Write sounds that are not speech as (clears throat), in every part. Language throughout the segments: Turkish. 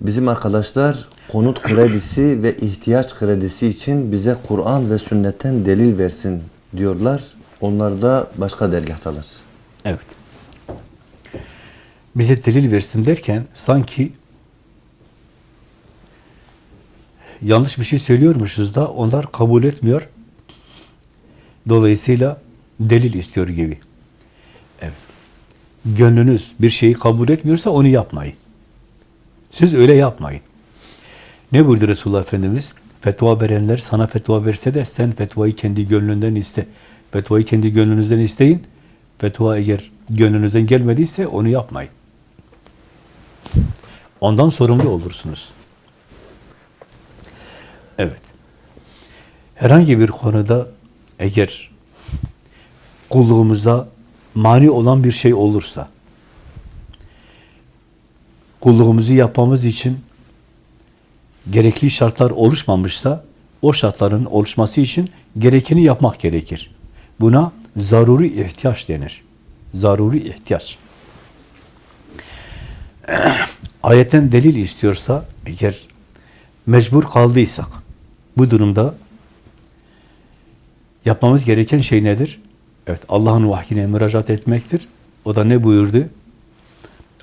Bizim arkadaşlar konut kredisi ve ihtiyaç kredisi için bize Kur'an ve sünnetten delil versin diyorlar. Onlar da başka dergahtalar. Evet. Bize delil versin derken sanki yanlış bir şey söylüyormuşuz da onlar kabul etmiyor. Dolayısıyla delil istiyor gibi. Evet. Gönlünüz bir şeyi kabul etmiyorsa onu yapmayın. Siz öyle yapmayın. Ne buyurdu Resulullah Efendimiz? Fetva verenler sana fetva verse de sen fetvayı kendi gönlünden iste. Fetvayı kendi gönlünüzden isteyin. Fetva eğer gönlünüzden gelmediyse onu yapmayın. Ondan sorumlu olursunuz. Evet. Herhangi bir konuda eğer kulluğumuza mani olan bir şey olursa, kulluğumuzu yapmamız için gerekli şartlar oluşmamışsa, o şartların oluşması için gerekeni yapmak gerekir. Buna zaruri ihtiyaç denir. Zaruri ihtiyaç. (clears throat) Ayetten delil istiyorsa, eğer mecbur kaldıysak, bu durumda yapmamız gereken şey nedir? Evet, Allah'ın vahyine müracaat etmektir. O da ne buyurdu?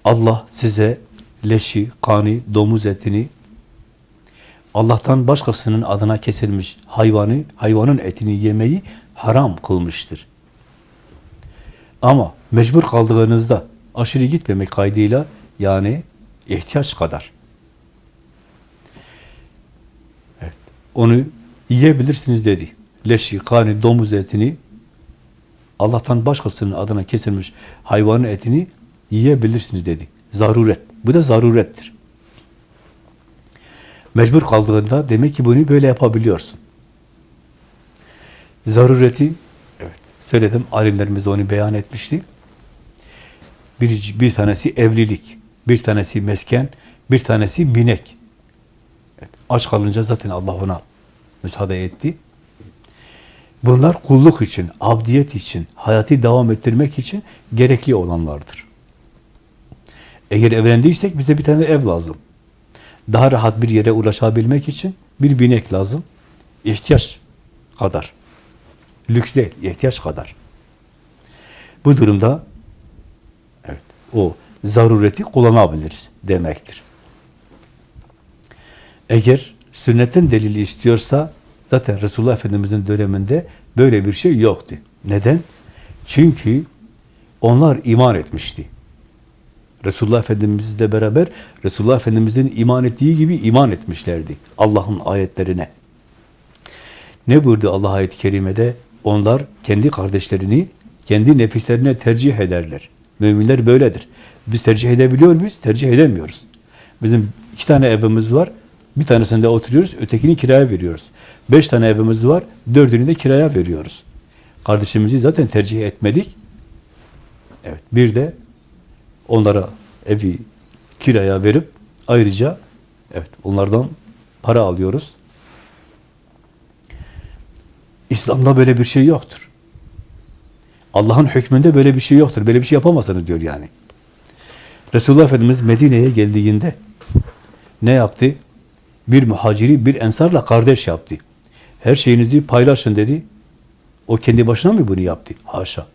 Allah size leşi, kani, domuz etini, Allah'tan başkasının adına kesilmiş hayvanı, hayvanın etini yemeyi haram kılmıştır. Ama mecbur kaldığınızda aşırı gitmemek kaydıyla yani ihtiyaç kadar. Evet, onu yiyebilirsiniz dedi. Leşi, kani, domuz etini Allah'tan başkasının adına kesilmiş hayvanın etini yiyebilirsiniz dedi. Zaruret. Bu da zarurettir. Mecbur kaldığında demek ki bunu böyle yapabiliyorsun. Zarureti, evet söyledim, alimlerimiz onu beyan etmişti. Bir, bir tanesi evlilik, bir tanesi mesken, bir tanesi binek. Evet, aç kalınca zaten Allah ona müsaade etti. Bunlar kulluk için, abdiyet için, hayatı devam ettirmek için gerekli olanlardır. Eğer evlendiysek bize bir tane ev lazım. Daha rahat bir yere ulaşabilmek için bir binek lazım. İhtiyaç kadar. Lüks değil, ihtiyaç kadar. Bu durumda evet, o zarureti kullanabiliriz demektir. Eğer sünnetin delili istiyorsa zaten Resulullah Efendimiz'in döneminde böyle bir şey yoktu. Neden? Çünkü onlar iman etmişti. Resulullah Efendimizle beraber Resulullah Efendimizin iman ettiği gibi iman etmişlerdi Allah'ın ayetlerine. Ne buyurdu Allah ayet-i kerimede? Onlar kendi kardeşlerini kendi nefislerine tercih ederler. Müminler böyledir. Biz tercih edebiliyor muyuz? Tercih edemiyoruz. Bizim iki tane evimiz var. Bir tanesinde oturuyoruz, ötekini kiraya veriyoruz. Beş tane evimiz var, dördünü de kiraya veriyoruz. Kardeşimizi zaten tercih etmedik. Evet, bir de onlara evi kiraya verip ayrıca evet onlardan para alıyoruz. İslam'da böyle bir şey yoktur. Allah'ın hükmünde böyle bir şey yoktur. Böyle bir şey yapamazsınız diyor yani. Resulullah Efendimiz Medine'ye geldiğinde ne yaptı? Bir muhaciri bir ensarla kardeş yaptı. Her şeyinizi paylaşın dedi. O kendi başına mı bunu yaptı? Haşa.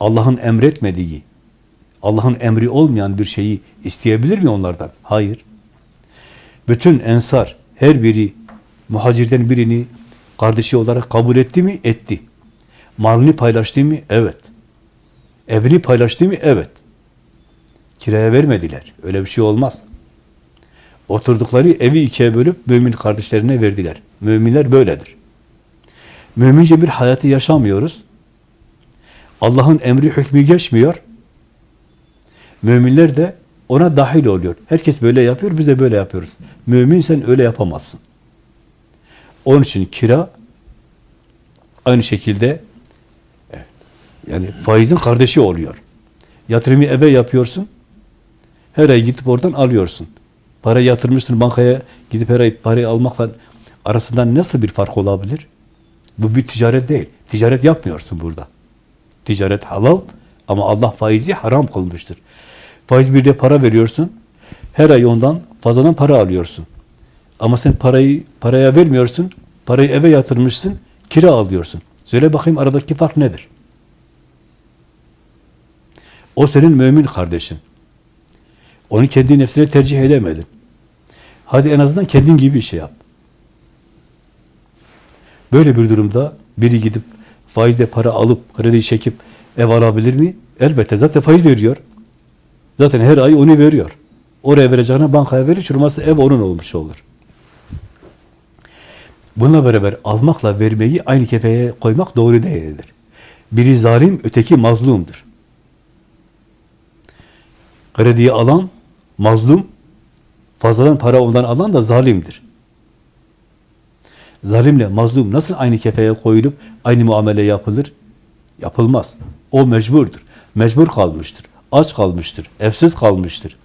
Allah'ın emretmediği, Allah'ın emri olmayan bir şeyi isteyebilir mi onlardan? Hayır. Bütün ensar, her biri muhacirden birini kardeşi olarak kabul etti mi? Etti. Malını paylaştı mı? Evet. Evini paylaştı mı? Evet. Kiraya vermediler. Öyle bir şey olmaz. Oturdukları evi ikiye bölüp mümin kardeşlerine verdiler. Müminler böyledir. Mümince bir hayatı yaşamıyoruz. Allah'ın emri hükmü geçmiyor. Müminler de ona dahil oluyor. Herkes böyle yapıyor, biz de böyle yapıyoruz. Mümin sen öyle yapamazsın. Onun için kira aynı şekilde yani faizin kardeşi oluyor. Yatırımı eve yapıyorsun. Her ay gidip oradan alıyorsun. Para yatırmışsın bankaya gidip her ay parayı almakla arasında nasıl bir fark olabilir? Bu bir ticaret değil. Ticaret yapmıyorsun burada. Ticaret halal ama Allah faizi haram kılmıştır. Faiz bir de para veriyorsun. Her ay ondan fazladan para alıyorsun. Ama sen parayı paraya vermiyorsun. Parayı eve yatırmışsın. Kira alıyorsun. Söyle bakayım aradaki fark nedir? O senin mümin kardeşin. Onu kendi nefsine tercih edemedin. Hadi en azından kendin gibi bir şey yap. Böyle bir durumda biri gidip faizle para alıp kredi çekip ev alabilir mi? Elbette zaten faiz veriyor. Zaten her ay onu veriyor. Oraya vereceğine bankaya verir. Şurması ev onun olmuş olur. Bununla beraber almakla vermeyi aynı kefeye koymak doğru değildir. Biri zalim, öteki mazlumdur. Krediyi alan mazlum, fazladan para ondan alan da zalimdir. Zalimle mazlum nasıl aynı kefeye koyulup aynı muamele yapılır? Yapılmaz. O mecburdur. Mecbur kalmıştır. Aç kalmıştır. Evsiz kalmıştır.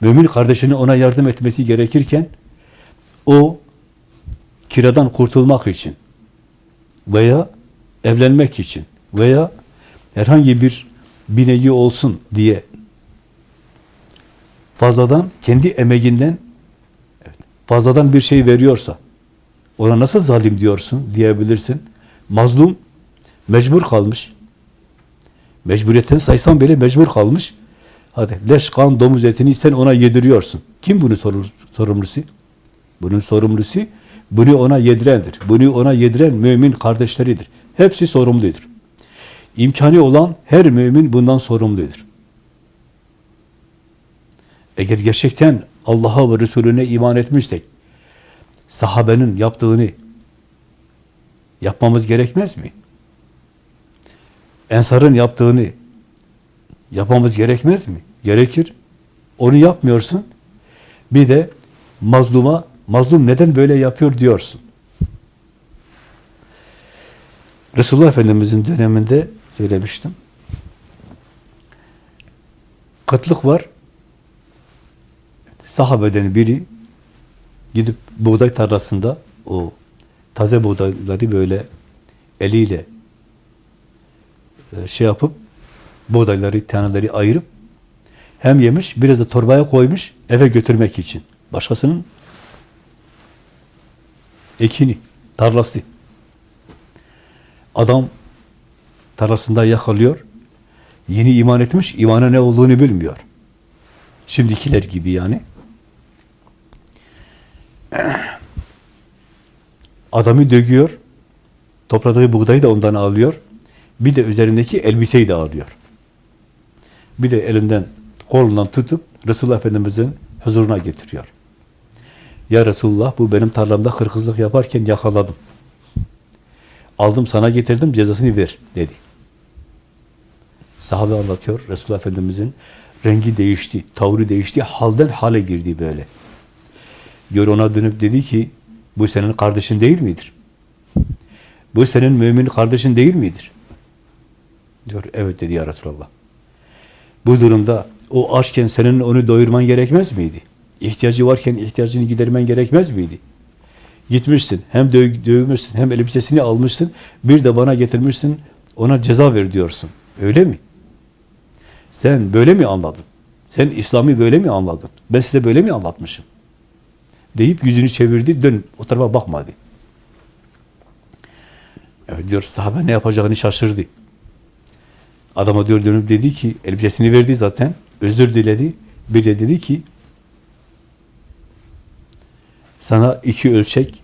Mümin kardeşine ona yardım etmesi gerekirken o kiradan kurtulmak için veya evlenmek için veya herhangi bir bineği olsun diye fazladan kendi emeğinden fazladan bir şey veriyorsa ona nasıl zalim diyorsun diyebilirsin. Mazlum mecbur kalmış. Mecburiyetten saysan bile mecbur kalmış. Hadi leş, kan, domuz etini sen ona yediriyorsun. Kim bunun sorumlusu? sorumlusu? Bunun sorumlusu bunu ona yedirendir. Bunu ona yediren mümin kardeşleridir. Hepsi sorumludur. İmkanı olan her mümin bundan sorumludur. Eğer gerçekten Allah'a ve Resulüne iman etmişsek, sahabenin yaptığını yapmamız gerekmez mi? Ensar'ın yaptığını yapmamız gerekmez mi? Gerekir. Onu yapmıyorsun. Bir de mazluma, mazlum neden böyle yapıyor diyorsun. Resulullah Efendimiz'in döneminde söylemiştim. Kıtlık var. Sahabeden biri gidip buğday tarlasında o taze buğdayları böyle eliyle şey yapıp buğdayları, taneleri ayırıp hem yemiş, biraz da torbaya koymuş eve götürmek için. Başkasının ekini, tarlası. Adam tarlasında yakalıyor. Yeni iman etmiş, imana ne olduğunu bilmiyor. Şimdikiler gibi yani. (clears throat) Adamı döküyor. Topladığı buğdayı da ondan alıyor. Bir de üzerindeki elbiseyi de alıyor. Bir de elinden, kolundan tutup Resulullah Efendimiz'in huzuruna getiriyor. Ya Resulullah bu benim tarlamda hırkızlık yaparken yakaladım. Aldım sana getirdim cezasını ver dedi. Sahabe anlatıyor Resulullah Efendimiz'in rengi değişti, tavrı değişti, halden hale girdi böyle. Gör ona dönüp dedi ki bu senin kardeşin değil midir? Bu senin mümin kardeşin değil midir? Diyor evet dedi ya Resulallah. Bu durumda o açken senin onu doyurman gerekmez miydi? İhtiyacı varken ihtiyacını gidermen gerekmez miydi? Gitmişsin, hem döv dövmüşsün, hem elbisesini almışsın, bir de bana getirmişsin, ona ceza ver diyorsun. Öyle mi? Sen böyle mi anladın? Sen İslam'ı böyle mi anladın? Ben size böyle mi anlatmışım? Deyip yüzünü çevirdi, dön o tarafa bakmadı. Evet diyor, sahabe ne yapacağını şaşırdı. Adama diyor dönüp dedi ki, elbisesini verdi zaten, özür diledi. Bir de dedi ki, sana iki ölçek,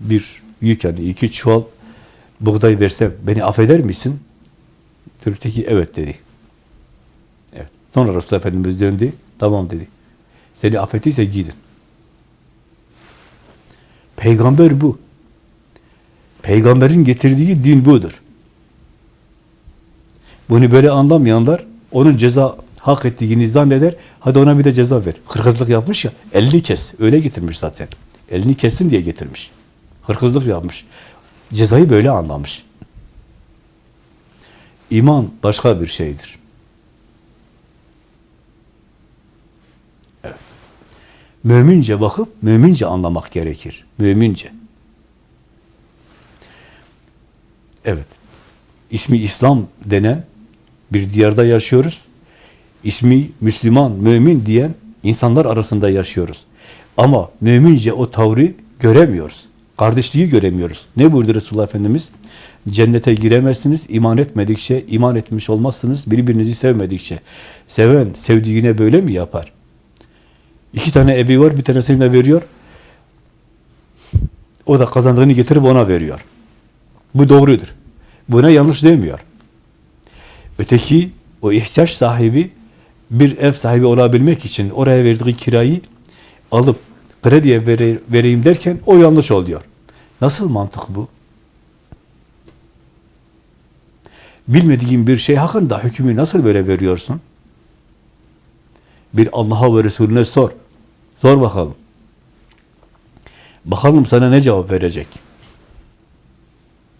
bir yük yani iki çuval buğday versem beni affeder misin? Öteki evet dedi. Evet. Sonra Resulullah Efendimiz döndü. Tamam dedi. Seni affettiyse gidin. Peygamber bu. Peygamberin getirdiği din budur. Bunu böyle anlamayanlar onun ceza hak ettiğini zanneder. Hadi ona bir de ceza ver. Hırkızlık yapmış ya, elini kes. Öyle getirmiş zaten. Elini kessin diye getirmiş. Hırkızlık yapmış. Cezayı böyle anlamış. İman başka bir şeydir. Evet. Mümince bakıp, mümince anlamak gerekir. Mümince. Evet. İsmi İslam denen bir diyarda yaşıyoruz. ismi Müslüman, mümin diyen insanlar arasında yaşıyoruz. Ama mümince o tavrı göremiyoruz. Kardeşliği göremiyoruz. Ne buyurdu Resulullah Efendimiz? Cennete giremezsiniz, iman etmedikçe, iman etmiş olmazsınız, birbirinizi sevmedikçe. Seven, sevdiğine böyle mi yapar? İki tane evi var, bir tanesini de veriyor. O da kazandığını getirip ona veriyor. Bu doğrudur. Buna yanlış demiyor. Öteki, o ihtiyaç sahibi bir ev sahibi olabilmek için oraya verdiği kirayı alıp krediye vere- vereyim derken o yanlış oluyor. Nasıl mantık bu? Bilmediğin bir şey hakkında hükmü nasıl böyle veriyorsun? Bir Allah'a ve Resulüne sor. Sor bakalım. Bakalım sana ne cevap verecek?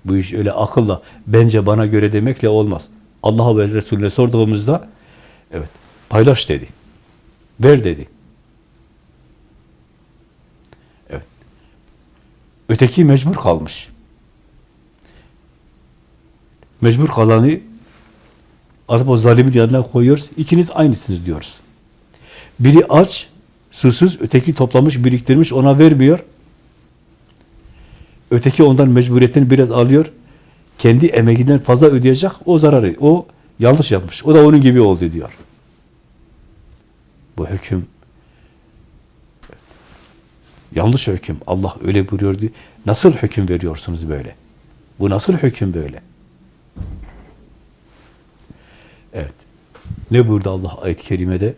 Bu iş öyle akılla, bence bana göre demekle olmaz. Allah'a ve Resulüne sorduğumuzda, evet, paylaş dedi. Ver dedi. Evet. Öteki mecbur kalmış. Mecbur kalanı alıp o zalimin yanına koyuyoruz. İkiniz aynısınız diyoruz. Biri aç, susuz, öteki toplamış, biriktirmiş, ona vermiyor. Öteki ondan mecburiyetten biraz alıyor. Kendi emeğinden fazla ödeyecek, o zararı. O yanlış yapmış. O da onun gibi oldu diyor. Bu hüküm yanlış hüküm. Allah öyle buyuruyordu. Nasıl hüküm veriyorsunuz böyle? Bu nasıl hüküm böyle? Evet. Ne buyurdu Allah ayet-i kerimede?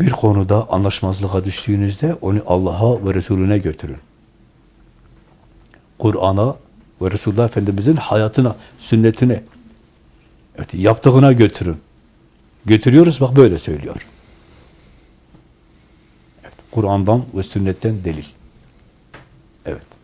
Bir konuda anlaşmazlığa düştüğünüzde onu Allah'a ve Resulüne götürün. Kur'an'a ve Resulullah Efendimiz'in hayatına, sünnetine, evet, yaptığına götürün. Götürüyoruz, bak böyle söylüyor. Evet, Kur'an'dan ve sünnetten delil. Evet.